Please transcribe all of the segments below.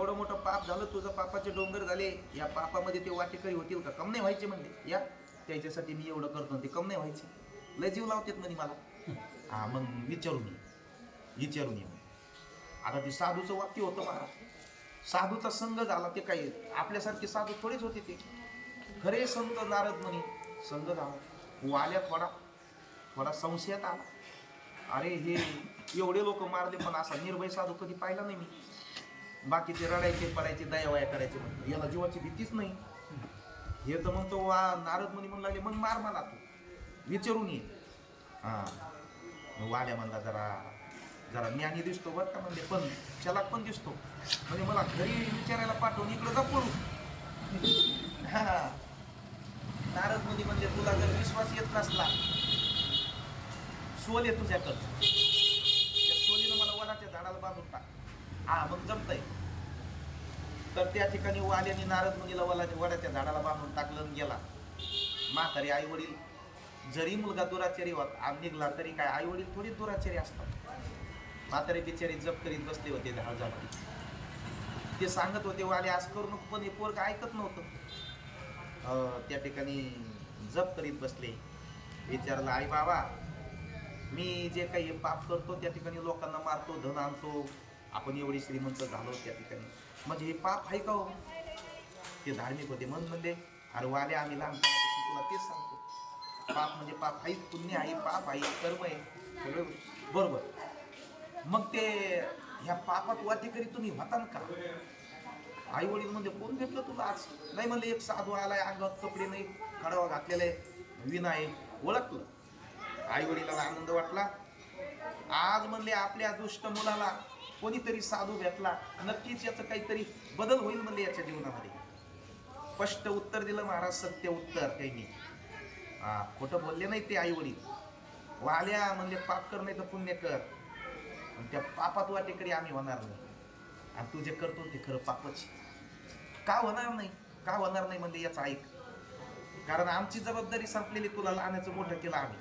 एवढं मोठं पाप झालं तुझं पापाचे डोंगर झाले या पापामध्ये ते वाटेकरी होतील का? कम नाही व्हायचे म्हणले. या त्याच्यासाठी मी एवढं करतो ते कम नाही व्हायचे. लय जीव लावतात म्हणे मला. हा मग विचारून ये. विचारून ये आता ते साधूचं वाक्य होतं महाराज साधूचा संघ झाला ते काही आपल्यासारखे साधू थोडेच होते ते. खरे संत नारद म्हणे संघ झाला. हो, वाल्या थोडा. थोडा संशयात आला. अरे हे एवढे लोक मारले पण असा निर्भय साधू कधी पाहिला नाही मी. बाकीचे रडायचे पडायचे दयावाया करायचे म्हणतो याला जीवाची भीतीच नाही. हे तर म्हणतो वा नारद मुनी म्हणू लागले मग मार मला तू. विचारून ये. हा. मग वाड्या म्हणला जरा जरा ज्ञानी दिसतो बरं का? म्हणजे पण चलाक पण दिसतो. म्हणजे मला घरी विचारायला पाठवून इकडं जा पळू हा. नारद मुनी म्हणजे तुला जर विश्वास येत नसला सोल आहे तुझ्याकडं. त्या सोलीनं मला वडाच्या झाडाला बांधून टाक. हा मग जमतंय. तर त्या ठिकाणी वाल्याने नारद मुनीला वलाने वडाच्या झाडाला बांधून टाकलं आणि गेला. म्हातारी आई वडील जरी मुलगा दुराचारी होत निघला तरी काय आई वडील थोडी दुराचारी असतात. म्हातारी बिचारी जप करीत बसले होते दहा हजार ते सांगत होते वाले आज करू नको पण हे पोरग ऐकत नव्हतं. त्या ठिकाणी जप करीत बसले. विचारलं आई बाबा मी जे काही पाप करतो त्या ठिकाणी लोकांना मारतो धन आणतो. आपण एवढी श्रीमंत झालो त्या ठिकाणी. म्हणजे हे पाप आहे का हो? ते धार्मिक होते. म्हणून म्हणले अरे वाले आम्ही लहानपणापासून तुला तेच सांगतो. पाप म्हणजे पाप आहे पुण्य आहे पाप आहे कर्म आहे. सगळं बरोबर. मग ते ह्या पापात वाटेकरी तुम्ही होतान का? आई वडील म्हणजे कोण भेटलं तुला आज? नाही म्हणले एक साधू आलाय अंगात कपडे नाही खडावा घातलेला आहे विना आहे. ओळखलं. आई वडिलाला आनंद वाटला. आज म्हणले आपल्या दुष्ट मुलाला कोणीतरी साधू भेटला नक्कीच याचं काहीतरी बदल होईल म्हणले याच्या जीवनामध्ये. स्पष्ट उत्तर दिलं महाराज सत्य उत्तर त्यांनी हा खोटं बोलले नाही ते आई वडील वाल्या म्हणले पाप कर नाही तर पुण्य कर. पण त्या पापात वाटेकडे आम्ही होणार नाही. आणि तू जे करतो ते खरं पापच का होणार नाही? का होणार नाही म्हणजे याचं ऐक. कारण आमची जबाबदारी संपलेली तुला लहानाचं मोठं केलं आम्ही.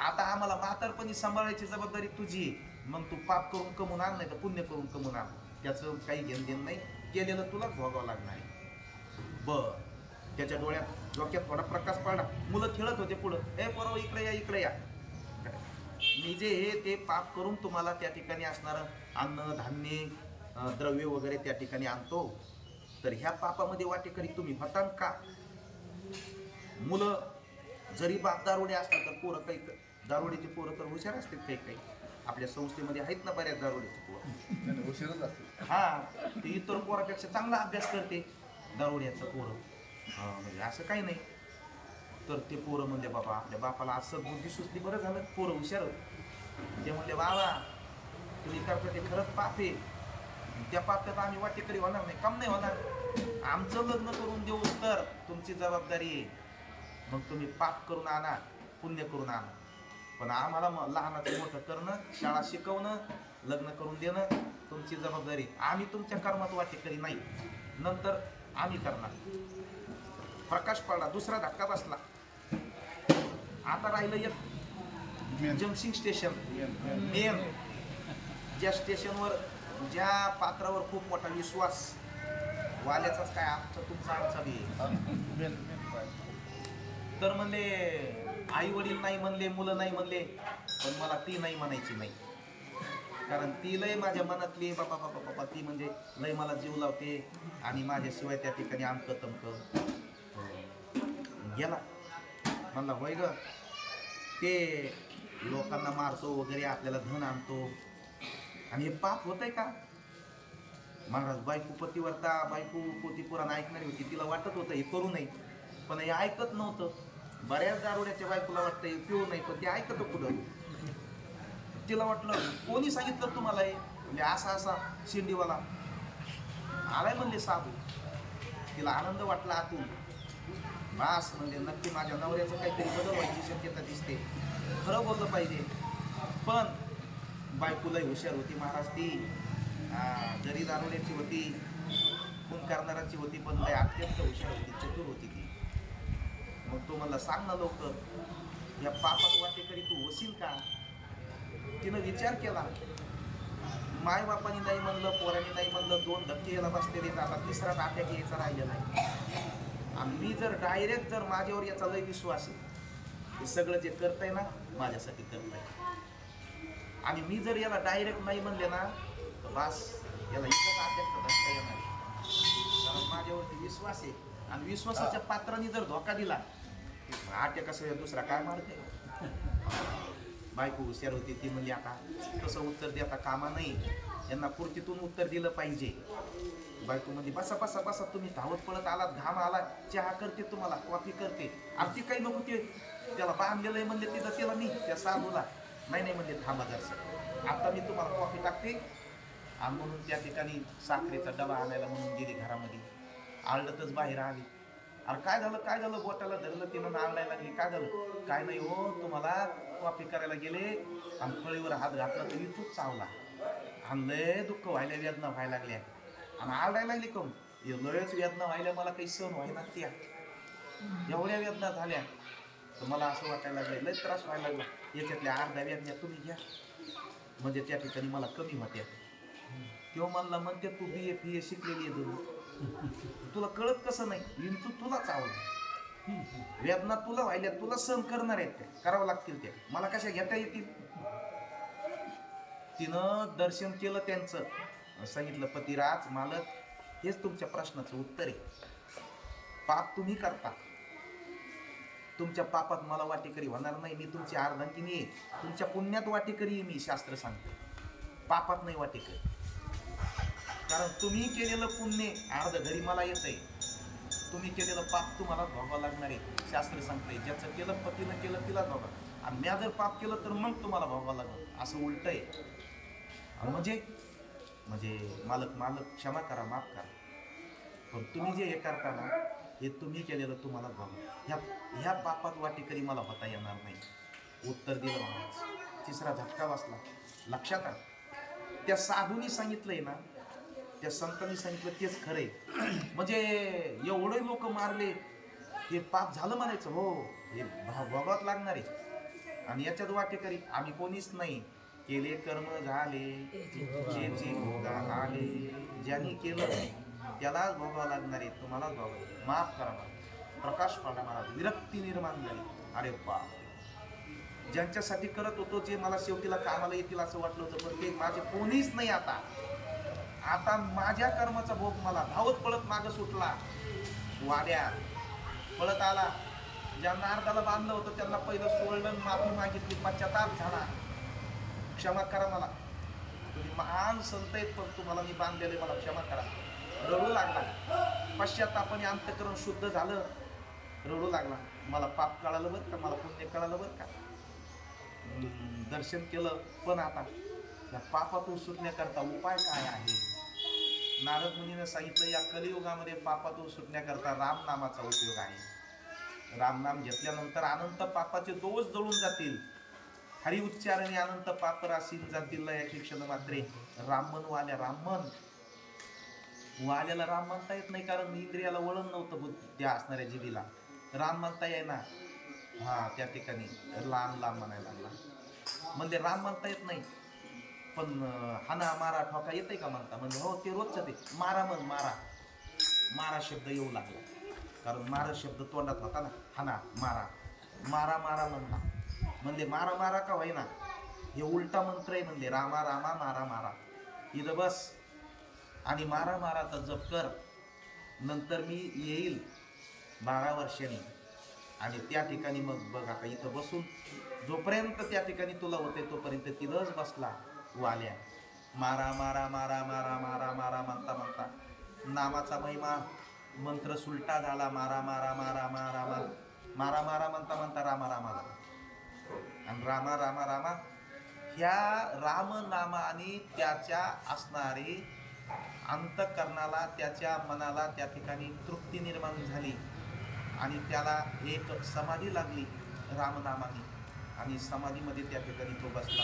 आता आम्हाला म्हातारपणी सांभाळायची जबाबदारी तुझी आहे. मग तू पाप करून कमवून आण नाही तर पुण्य करून कमवून आण. त्याचं काही घेण देण नाही. केलेलं तुलाच भोगावं लागणार आहे. बर. त्याच्या डोळ्यात डोक्यात थोडा प्रकाश पडला मुलं खेळत होते पुढं. ए परवा इकडे या इकडे या. मी जे हे ते पाप करून तुम्हाला त्या ठिकाणी असणारं अन्न धान्य द्रव्य वगैरे त्या ठिकाणी आणतो. तर ह्या पापामध्ये वाटेकरी तुम्ही होतान का? मुलं जरी बाप दारोडे असतात तर पोरं काही दारुड्याची पोरं तर हुशार असतात काही काही. आपल्या संस्थेमध्ये आहेत ना बऱ्याच दारुड्याची पोरं नाही, उशीरच असते हा ते इतर पोरापेक्षा चांगला अभ्यास करते दारुड्याचं पोरं. हा, म्हणजे असं काही नाही. तर ते पोरं म्हणजे बाबा आपल्या बापाला असं बुद्धी सुचली बरं झालं पोरं हुशार. ते म्हणले बाबा तुम्ही करता ते खरंच पाप आहे. त्या पापात आम्ही वाटेकरी होणार नाही कम नाही होणार. आमचं लग्न करून देऊ तर तुमची जबाबदारी आहे. मग तुम्ही पाप करून आणा पुण्य करून आणा. पण आम्हाला लहानाचं मोठं करणं शाळा शिकवणं लग्न करून देणं तुमची जबाबदारी. आम्ही तुमच्या कर्मात वाटेकरी नाही. नंतर आम्ही करणार. प्रकाश पडला दुसरा धक्का बसला. आता राहिलं एक मेन. जम्पसिंग स्टेशन. मेन ज्या स्टेशनवर ज्या पात्रावर खूप मोठा विश्वास वाल्याचाच काय आमचा तुमचा आमचा बी. तर म्हणले आई वडील नाही म्हणले मुलं नाही म्हणले पण मला ती नाही म्हणायची नाही कारण ती लय माझ्या मनातली बापा बाबा बाबा बाबा ती म्हणजे लय मला जीव लावते आणि माझ्याशिवाय त्या ठिकाणी आमक तमकं. गेला. म्हणला होय ग ते लोकांना मारतो वगैरे आपल्याला धन आणतो. आणि हे पाप होतंय का? महाराज बायको पतीवरता बायको पोती पुराण ऐकणारी होती तिला वाटत होतं हे करू नये. पण हे ऐकत नव्हतं. बऱ्याच दारुड्याच्या बायकोला वाटतं हे पिऊ नाही पण ते ऐकत पुढं तिला वाटलं कोणी सांगितलं तुम्हाला हे म्हणजे असा असा शेंडीवाला आलाय म्हणले साधू. तिला आनंद वाटला आतून. बास म्हणजे नक्की माझ्या नवऱ्याचं काहीतरी बदल व्हायची शक्यता दिसते. खरं बोललं पाहिजे. पण बायकोलाही हुशार होती महाराज ती. जरी दारुड्याची होती खून करणाराची होती पण लय अत्यंत हुशार होती चतुर होती ती. मग तो म्हणला सांग ना लवकर. या पापात वाटेकरी तू होशील का? तिनं विचार केला. माय बापानी नाही म्हणलं पोरांनी नाही म्हणलं दोन धक्के याला बसलेले आता तिसरा अटॅक यायचा राहिलेला नाही. आणि मी जर डायरेक्ट जर माझ्यावर याचा लय विश्वास आहे हे सगळं जे करतंय ना माझ्यासाठी करतंय. आणि मी जर याला डायरेक्ट नाही म्हणले ना तर बस याला इतकंच अटॅक धक्का येणार. कारण माझ्यावरती विश्वास आहे. आणि विश्वासाच्या पात्राने जर धोका दिला अटॅक कसं दुसरा काय मारते बायको हुशार होती ती म्हणली आता तसं उत्तर देता कामा नाही. यांना कुर्तीतून उत्तर दिलं पाहिजे. बायको म्हणजे बसा बसा बसा तुम्ही धावत पळत आलात घाम आला चहा करते तुम्हाला कॉफी करते. आणि काही नको ते. त्याला बांधलेलं आहे म्हणले तिथं तिला मी त्या साधूला. नाही नाही म्हणले थांबा जर आता मी तुम्हाला कॉफी टाकते. आणि म्हणून त्या ठिकाणी साखरेचा डबा आणायला म्हणून गेली घरामध्ये. आळतच बाहेर आली. अरे काय झालं काय झालं? बोटाला धरलं तिनं आणायला लागली काय झालं? काय नाही हो तुम्हाला कॉफी करायला गेले. आणि फळीवर हात घातला तर इथूच चावला. आणि लय दुःख व्हायला वेदना व्हायला लागल्या. आणि आरडायला लागली कम लयच वेदना व्हायला मला काही सहन व्हायला त्या. एवढ्या वेदना झाल्या. तर मला असं वाटायला लागलं लय त्रास व्हायला लागला. याच्यातल्या अर्ध्या वेदना तुम्ही घ्या. म्हणजे त्या ठिकाणी मला कमी होत्या. किंवा मला म्हणते तू बी ए पी ए शिकलेली आहे जणू. तुला कळत कसं नाही? विंचू तुलाच आवड वेदना तुला व्हायल्या तुला सहन करणार आहेत त्या. करावं लागतील त्या. मला कशा घेता येतील? तिनं दर्शन केलं त्यांचं. सांगितलं पतिराज मालक हेच तुमच्या प्रश्नाचं उत्तर आहे. पाप तुम्ही करता. तुमच्या पापात मला वाटेकरी होणार नाही. मी तुमची अर्धांकिनी आहे. तुमच्या पुण्यात वाटेकरी मी शास्त्र सांगते. पापात नाही वाटेकरी. कारण तुम्ही केलेलं पुण्य अर्ध घरी मला येत आहे तुम्ही केलेलं पाप तुम्हाला भोगावं लागणार आहे. शास्त्र सांगतंय ज्याचं केलं पतीनं केलं तिला भोगा आणि म्या जर पाप केलं तर मग तुम्हाला भोगावं लागणार असं उलट आहे. म्हणजे म्हणजे मालक मालक क्षमा करा माफ करा. पण तुम्ही जे हे करता ना हे तुम्ही केलेलं तुम्हाला भोगा ह्या ह्या पापात वाटेकरी मला होता येणार नाही. उत्तर दिलं महाराज तिसरा झटका बसला. लक्षात आला. त्या साधूनी सांगितलंय ना त्या संतांनी सांगितलं तेच खरे म्हणजे एवढे लोक मारले हे पाप झालं म्हणायचं हो हे भा- भोगावत लागणार आहे. आणि याच्यात वाटेकरी आम्ही कोणीच नाही. केले कर्म झाले जे भोगा आले ज्यांनी केलं त्यालाच भोगावं लागणार आहे तुम्हालाच भोगावं माफ करा मला. प्रकाश पाडा मला. विरक्ती निर्माण झाली. अरे बाप ज्यांच्यासाठी करत होतो जे मला शेवटीला कामाला येतील असं वाटलं होतं पण ते माझे कोणीच नाही आता. आता माझ्या कर्माचा भोग मला धावत पळत मागं सुटला. वाड्या पळत आला. ज्यांना अर्धाला बांधलं होतं त्यांना पहिलं सोडलं माफी मागितली. पश्चाताप झाला. क्षमा करा मला. तुम्ही महान संत आहेत पण तुम्हाला मी बांधलेले मला क्षमा करा. रडू लागला. पश्चातापाने अंतकरण शुद्ध झालं. रडू लागला. मला पाप कळालं बरं का? मला पुण्य कळालं बरं का? दर्शन केलं. पण आता या पापातून सुटण्याकरता उपाय काय आहे? नारद मुनीने सांगितलं या कलियुगामध्ये पापातून सुटण्याकरता रामनामाचा उपयोग आहे. रामनाम घेतल्यानंतर अनंत पापाचे दोष जळून जातील. हरी उच्चारणे अनंत पाप राशीन जातील या क्षण मात्रे. राममन वाल्या राममन. वाल्याला राम म्हणता येत नाही कारण इंद्रियाला वळण नव्हतं बुद्धी त्या असणाऱ्या जीवीला. राम म्हणता येईना. हा त्या ठिकाणी लांब लांब म्हणायला लागला. म्हणजे राम म्हणता येत नाही. पण हाना मारा ठोका येते का म्हणता? म्हणजे हो ते रोजचं ते. मारा मग मारा. मारा शब्द येऊ लागला. कारण मारा शब्द तोंडात होता ना. हाना मारा. मारा मारा म्हणला. म्हणजे मारा मारा का होईना? हे उलटा मंत्र आहे म्हणजे रामा रामा मारा मारा. इथं बस. आणि मारा माराचा जप कर. नंतर मी येईल बारा वर्षांनी. आणि त्या ठिकाणी मग बघ आता इथं बसून जोपर्यंत त्या ठिकाणी तुला होते तोपर्यंत तिथंच बसला. वाल्या. मारा मारा मारा मारा मारा मारा म्हणता म्हणता. नामाचा महिमा मंत्र सुलटा झाला. मारा मारा मारा मारा मारा. मारा मारा म्हणता म्हणता रामा रामा आणि रामा रामा रामा ह्या राम आणि त्याच्या असणारी अंतकरणाला त्याच्या मनाला त्या ठिकाणी तृप्ती निर्माण झाली. आणि त्याला एक समाधी लागली रामनामाने. आणि समाधीमध्ये त्या ठिकाणी तो बसला.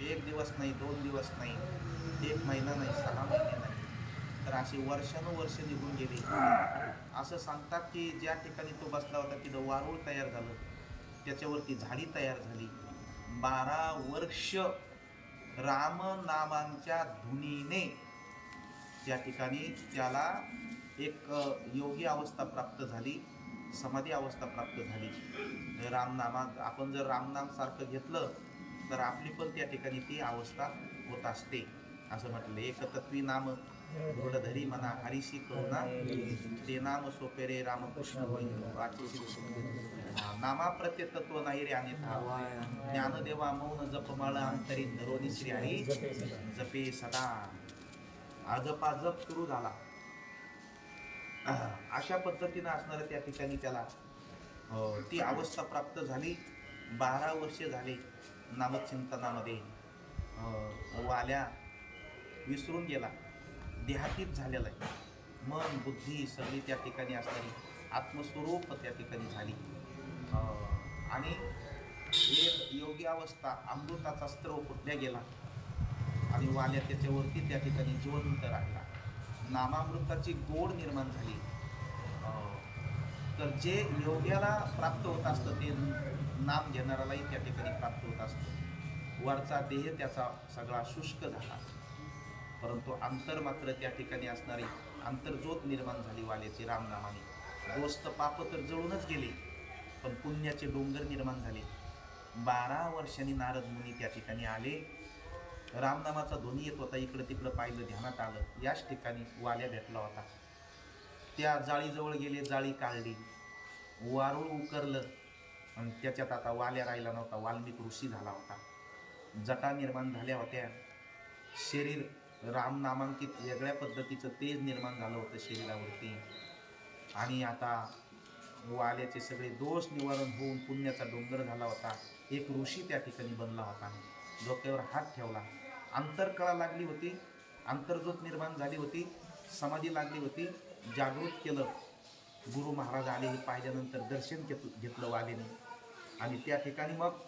एक दिवस नाही दोन दिवस नाही एक महिना नाही सहा महिने नाही. तर अशी वर्षानुवर्ष निघून गेली. असं सांगतात की ज्या ठिकाणी तो बसला होता तिथं वारूळ तयार झालं. त्याच्यावरती झाडी तयार झाली. बारा वर्ष रामनामांच्या धुनीने त्या ठिकाणी त्याला एक योगी अवस्था प्राप्त झाली समाधी अवस्था प्राप्त झाली. रामनामा आपण जर रामनामसारखं घेतलं तर आपली पण त्या ठिकाणी ती अवस्था होत असते. असं म्हटलं एक तत्वी नाम दृढधरी म्हणा हरिशी करुणा ते नाम सोपेरे रामकृष्ण होई नामा तत्व नाही रे आणि ज्ञानदेवा मौन जपमाळ अंतरी धरोनी श्री हरी. जपे सदा. आजपा जप सुरू झाला. अशा पद्धतीनं असणारं त्या ठिकाणी त्याला ती अवस्था प्राप्त झाली. बारा वर्षे झाले. नामचिंतनामध्ये वाल्या विसरून गेला. देहातीत झालेला आहे. मन बुद्धी सगळी त्या ठिकाणी असणारी आत्मस्वरूप त्या ठिकाणी झाली. आणि एक योगी अवस्था अमृताचा स्त्रव फुटल्या गेला. आणि वाल्या त्याच्यावरती त्या ठिकाणी जिवंत राहिला. नामामृताची गोड निर्माण झाली. तर जे योग्याला प्राप्त होत असतं ते नाम घेणाऱ्यालाही त्या ठिकाणी प्राप्त होत असतं. वरचा देह त्याचा सगळा शुष्क झाला. परंतु अंतर मात्र त्या ठिकाणी असणारी अंतर्ज्योत निर्माण झाली वाल्याची रामनामाने. दोस्त पाप तर जळूनच गेले पण पुण्याचे डोंगर निर्माण झाले. बारा वर्षांनी नारद मुनी त्या ठिकाणी आले. रामनामाचा ध्वनी येत होता इकडं तिकडं पाहिलं ध्यानात आलं. याच ठिकाणी वाल्या भेटला होता. त्या जाळीजवळ गेले जाळी काढली. वारूळ उकरलं. आणि त्याच्यात आता वाल्या राहिला नव्हता. वाल्मिक ऋषी झाला होता. जटा निर्माण झाल्या होत्या. शरीर राम नामांकित वेगळ्या पद्धतीचं तेज निर्माण झालं होतं शरीरावरती. आणि आता वाल्याचे सगळे दोष निवारण होऊन पुण्याचा डोंगर झाला होता. एक ऋषी त्या ठिकाणी बनला होता. डोक्यावर हात ठेवला. अंतरकळा लागली होती. अंतर्जोत निर्माण झाली होती. समाधी लागली होती. जागृत केलं. गुरु महाराज आले हे पाहिल्यानंतर दर्शन घेत घेतलं वाल्याने आणि त्या ठिकाणी मग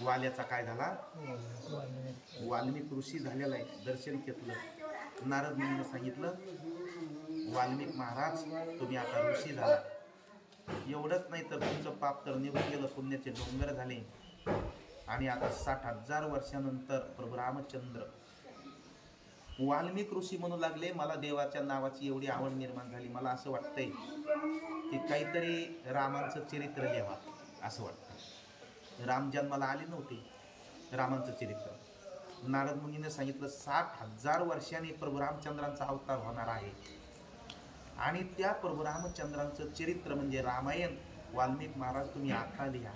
वाल्याचा काय झाला? वाल्मिक ऋषी झालेला आहे. दर्शन घेतलं. नारद मुनीने सांगितलं वाल्मिक महाराज तुम्ही आता ऋषी झाला. एवढंच नाही तर तुमचं पाप तर निघून गेलं. पुण्याचे डोंगर झाले. आणि आता साठ हजार वर्षानंतर प्रभू रामचंद्र वाल्मिक ऋषी म्हणू लागले मला देवाच्या नावाची एवढी आवड निर्माण झाली. मला असं वाटतंय की काहीतरी रामांचं चरित्र लिहावा असं वाटतं. राम जन्माला आले नव्हते रामांचं चरित्र. नारद मुनीने सांगितलं साठ हजार वर्षांनी प्रभू रामचंद्रांचा अवतार होणार आहे. आणि त्या प्रभू रामचंद्रांचं चरित्र म्हणजे रामायण. वाल्मिक महाराज तुम्ही आता लिहा.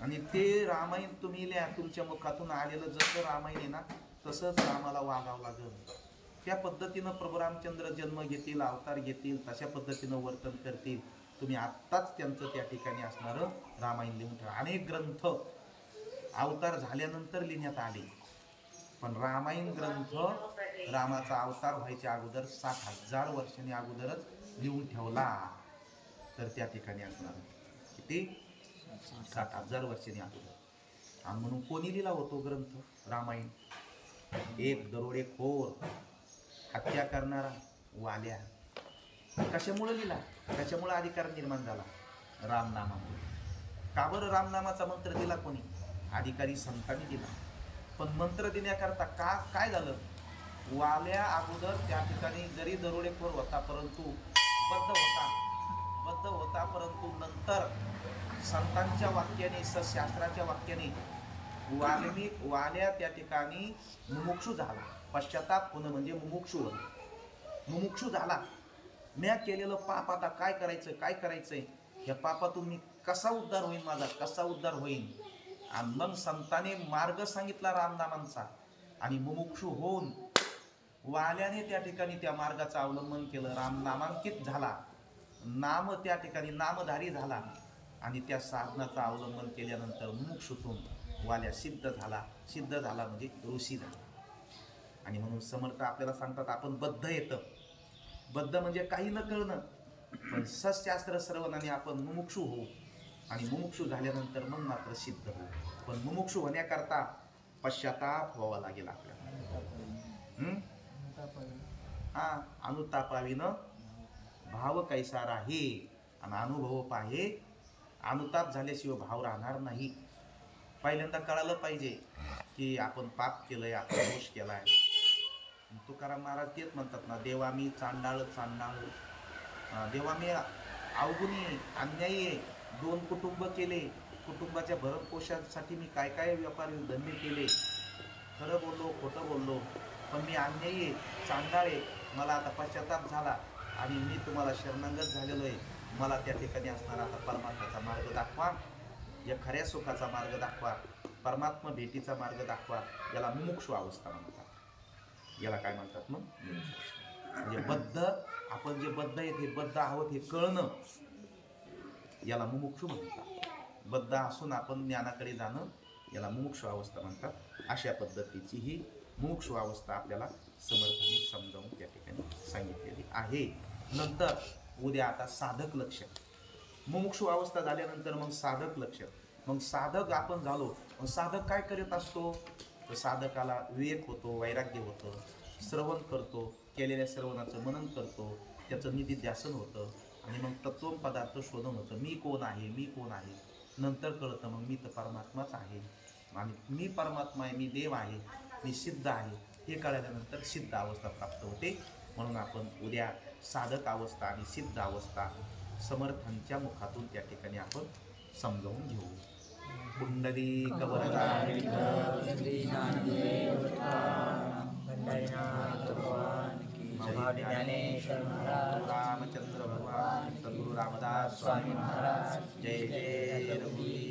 आणि ते रामायण तुम्ही लिहा. तुमच्या मुखातून आलेलं जसं रामायण आहे ना तसंच रामाला वागावं लागेल. त्या पद्धतीनं प्रभू रामचंद्र जन्म घेतील अवतार घेतील तशा पद्धतीनं वर्तन करतील. तुम्ही आत्ताच त्यांचं त्या ठिकाणी असणारं रामायण लिहून ठेवा. अनेक ग्रंथ अवतार झाल्यानंतर लिहिण्यात आले. पण रामायण ग्रंथ रामाचा अवतार व्हायच्या अगोदर सात हजार वर्षांनी अगोदरच लिहून ठेवला. तर त्या ठिकाणी असणार किती? सात हजार वर्षांनी अगोदर. आणि म्हणून कोणी लिहिला होतो ग्रंथ? रामायण. एक दरोडेखोर हत्या करणारा वाल्या. कशामुळं लिहिला कशामुळं अधिकार निर्माण झाला? रामनामामुळे. का बरं रामनामाचा मंत्र दिला कोणी? अधिकारी संतांनी दिला. पण मंत्र देण्याकरता का काय झालं? वाल्या अगोदर त्या ठिकाणी जरी दरोडेखोर होता परंतु बद्ध होता. बद्ध होता परंतु नंतर संतांच्या वाक्याने सशास्त्राच्या वाक्याने वाल्मिक वाल्या त्या ठिकाणी मुमुक्षू झाला. पश्चाताप होणं म्हणजे मुमुक्षू. होणं मुमुक्षू झाला. म्या केलेलं पाप आता काय करायचं काय करायचंय? या पापातून मी कसा उद्धार होईल माझा? कसा उद्धार होईल आणि मग संताने मार्ग सांगितला रामनामांचा. आणि मुमुक्षू होऊन वाल्याने त्या ठिकाणी त्या मार्गाचं अवलंबन केलं. राम नामांकित झाला. नाम त्या ठिकाणी नामधारी झाला. आणि त्या साधनाचं अवलंबन केल्यानंतर मुमुक्षुतून वाल्या सिद्ध झाला. सिद्ध झाला म्हणजे ऋषी झाला. आणि म्हणून समर्थ आपल्याला सांगतात आपण बद्ध येतं. बद्ध म्हणजे काही न कळणं. पण सशास्त्र श्रवणाने आपण मुमुक्षू होऊ. आणि मुमुक्षू झाल्यानंतर मग मात्र सिद्ध होऊ. पण मुमुक्षू होण्याकरता पश्चाताप व्हावा लागेल आपल्याला. हा अनुतापाविनं भाव कैसा राही आणि अनुभव पाहे अनुताप झाल्याशिवाय भाव राहणार नाही. पहिल्यांदा कळालं पाहिजे की आपण पाप केलंय आपण दोष केलाय. तुकाराम महाराज तेच म्हणतात ना देवा मी चांडाळ चांडाळ. देवा मी अवगुणी अन्यायी आहे. दोन कुटुंब केले. कुटुंबाच्या भरणपोषणासाठी मी काय काय व्यापारी धंदे केले? खरं बोललो खोटं बोललो पण मी अन्यायी आहे चांडाळ आहे. मला आता पश्चाताप झाला आणि मी तुम्हाला शरणागत झालेलो आहे. मला त्या ठिकाणी असणारा आता परमात्म्याचा मार्ग दाखवा. या खऱ्या सुखाचा मार्ग दाखवा परमात्मा भेटीचा मार्ग दाखवा याला मुमुक्षु अवस्था म्हणतात. याला काय म्हणतात मग? म्हणजे बद्ध आपण जे बद्ध आहेत हे बद्ध आहोत हे कळणं याला मुमुक्षु म्हणतात. बद्ध असून आपण ज्ञानाकडे जाणं याला मुमुक्षु अवस्था म्हणतात. अशा पद्धतीची ही मुमुक्षु अवस्था आपल्याला समर्थने समजावून त्या ठिकाणी सांगितलेली आहे. नंतर उद्या आता साधक लक्ष. मुमुक्षू अवस्था झाल्यानंतर मग साधक लक्ष. मग साधक आपण झालो मग साधक काय करत असतो? तर साधकाला विवेक होतो वैराग्य होतं श्रवण करतो केलेल्या श्रवणाचं मनन करतो त्याचं निधिध्यासन होतं आणि मग तत्व पदार्थ शोधन होतं मी कोण आहे मी कोण आहे? नंतर कळतं मग मी तर परमात्माच आहे. आणि मी परमात्मा आहे मी देव आहे मी सिद्ध आहे हे कळल्यानंतर सिद्ध अवस्था प्राप्त होते. म्हणून आपण उद्या साधक अवस्था आणि सिद्ध अवस्था समर्थांच्या मुखातून त्या ठिकाणी आपण समजावून घेऊ. महाराज. रामचंद्र भगवान सद्गुरु रामदास स्वामी महाराज. जय जय रघुवीर.